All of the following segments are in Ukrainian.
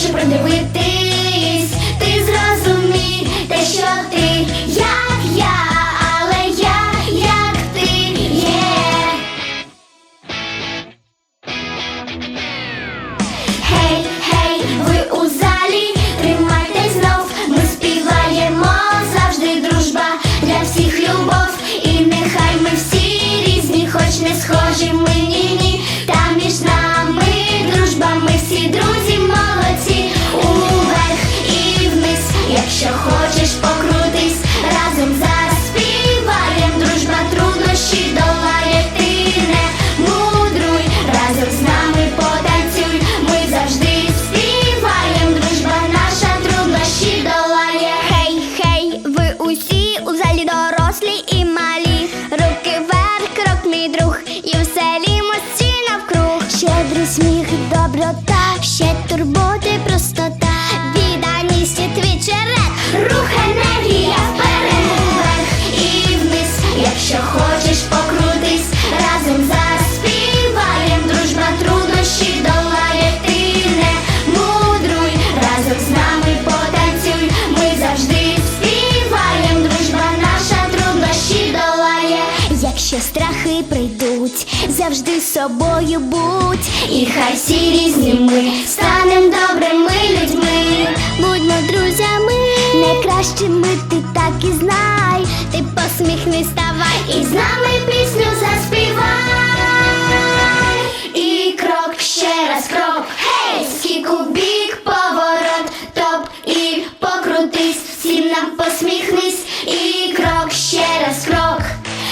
хочу придивити. турботи, простота, відданість і твій черед, рух енергія вперед і вниз, якщо хочеш, покрутись, разом заспіваєм, дружба труднощі долає, ти не мудруй, разом з нами потанцюй, ми завжди співаєм, дружба наша труднощі долає, якщо страхи прийдуть. Завжди собою будь, і хай всі різні ми стане. З нами пісню заспівай. І крок, ще раз крок, гей, скік у бік, поворот, топ і покрутись, всім нам посміхнись, і крок, ще раз крок,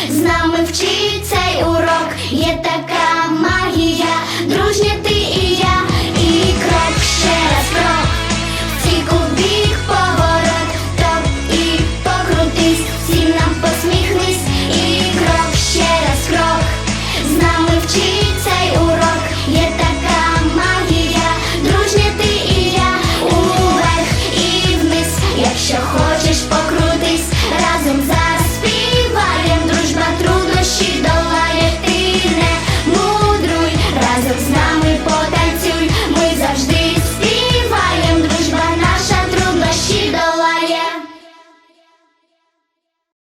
з нами вчи цей урок, є така магія.